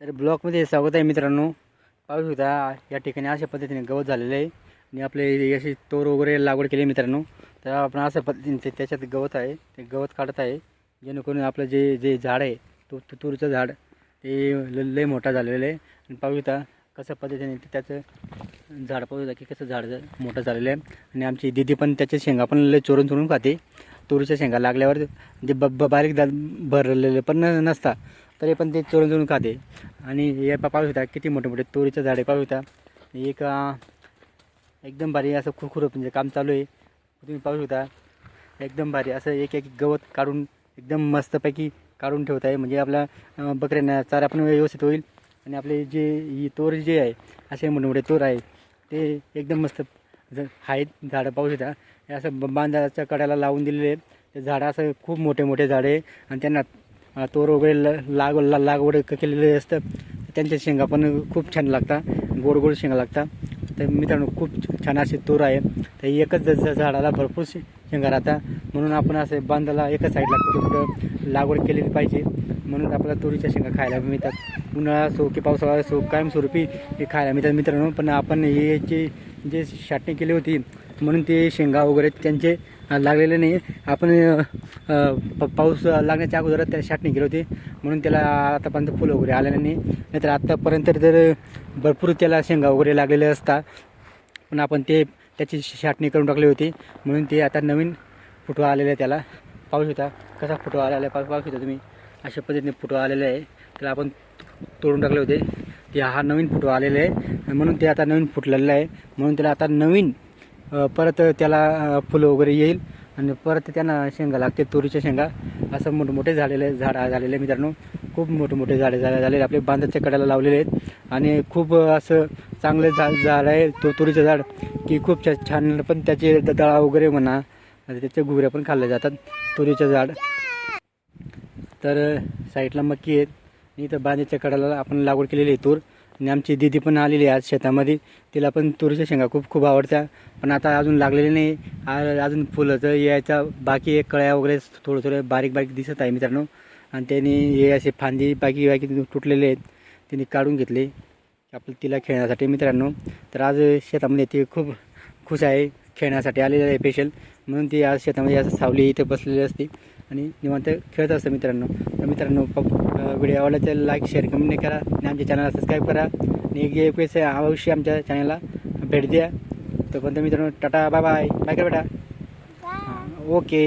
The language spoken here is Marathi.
तर ब्लॉकमध्ये स्वागत आहे मित्रांनो. पाहू शकता या ठिकाणी अशा पद्धतीने गवत झालेलं आहे आणि आपले अशी तोर वगैरे लागवड केली आहे मित्रांनो. तर आपण अशा पद्धतीने ते त्याच्यात गवत आहे ते गवत काढत आहे. जेणेकरून आपलं जे जे झाड आहे तो तुतूरचं तुरीचं झाड ते ल- लय मोठा झालेलं आहे. आणि पाहू शकता कसं पद्धतीने ते त्याचं झाड पाहू शकता की कसं झाड मोठं झालेलं आहे. आणि आमची दिदी पण त्याच्या शेंगा पण लय चोरून चोरून खाते. तुरीच्या शेंगा लागल्यावर जे ब बारीक दात भरलेले पण नसता. तरी पण ते चोरून चोरून खाते. आणि हे पा- पाहू किती मोठे मोठे तोरीचं झाडे पाहू होता एक एकदम भारी असं खुरखुरप म्हणजे काम चालू आहे. तुम्ही पाहू शकता. एकदम भारी असं एक एक गवत काढून एकदम मस्तपैकी काढून ठेवत आहे. म्हणजे आपल्या बकऱ्यांना चारा पण व्यवस्थित होईल. आणि आपले जे ही तोर जे आहे असे मोठे मोठे तोर आहे ते एकदम मस्त ज- आहेत. झाडं पाहू शकता. हे असं बांधाच्या कड्याला लावून दिलेले ते झाडं असं खूप मोठे मोठे झाडे आहे. आणि त्यांना तोर वगैरे ल लाग ला- लागवड केलेले असतं. त्यांच्या शेंगा पण खूप छान लागतात. गोड गोड शेंगा लागतात. तर मित्रांनो खूप छान असे तूर आहे. तर एकच झाडाला भरपूर शेंगा राहतात. म्हणून आपण असे बांधाला एकाच साईडला कुठं कुठं लागवड केलेली पाहिजे. म्हणून आपल्याला तुरीच्या शेंगा खायला मिळतात. उन्हाळा असो की पावसाळा असो कायमस्वरूपी हे खायला मिळतात मित्रांनो. पण आपण हे जे जे छाटणी केली होती म्हणून ते शेंगा वगैरे त्यांचे लागलेले नाही आपण प- पाऊस लागण्याच्या अगोदर त्याला छाटणी केली होती. म्हणून त्याला आतापर्यंत फुलं वगैरे आलेले नाही. नाहीतर आत्तापर्यंत जर भरपूर त्याला शेंगा वगैरे लागलेले असतात. पण आपण ते त्याची छाटणी करून टाकली होती. म्हणून ते आता नवीन फुटवा आलेला आहे त्याला. पाऊस होता कसा फुटवा आलेला आहे. पाऊस पाऊस शकता तुम्ही. अशा पद्धतीने फुटवा आलेला आहे. त्याला आपण तोडून टाकले होते. ते हा नवीन फुटवा आलेला आहे. म्हणून ते आता नवीन फुटलेलं आहे. म्हणून त्याला आता नवीन परत त्याला फुलं वगैरे येईल आणि परत त्यांना शेंगा लागते तुरीच्या शेंगा. असं मोठमोठे झालेले झाड झालेले मित्रांनो. खूप मोठे मोठे झाडे झाले झालेले आपले बांधाच्या कड्याला लावलेले आहेत. आणि खूप असं चांगलं झाड झाड आहे. तो तुरीचं झाड की खूप छान पण त्याचे द- दळा वगैरे म्हणा त्याचे गुगऱ्या पण खाल्ल्या जातात तुरीचं झाड. तर साईडला मक्की आहेत. इथं बांधाच्या कड्याला आपण लागवड केलेली आहे तूर. आणि आमची दिदी पण आलेली आहे आज शेतामध्ये. तिला पण तुरीच्या शेंगा खूप खूप आवडत्या. पण आता अजून लागलेले नाही. अजून फुलं यायचा बाकी एक कळ्या वगैरे थोडं थोडं बारीक बारीक दिसत आहे मित्रांनो. आणि त्यांनी हे असे फांदी बाकी बाकी तुटलेले आहेत त्यांनी काढून घेतले. आपलं तिला खेळण्यासाठी मित्रांनो. तर आज शेतामध्ये ती खूप खुश आहे खेळण्यासाठी आलेली आहे स्पेशल म्हणून ती आज शेतामध्ये असं सावली इथे बसलेली असते. आणि निवांत खेळत असतं मित्रांनो. तर मित्रांनो व्हिडिओ आवडला तर लाईक शेअर कमेंट करा आणि आमच्या चॅनलला सबस्क्राईब करा. आणि एक एक वेळेस अवश्य आमच्या चॅनलला भेट द्या. तोपर्यंत मित्रांनो टाटा बाय बाय बाय का बेटा ओके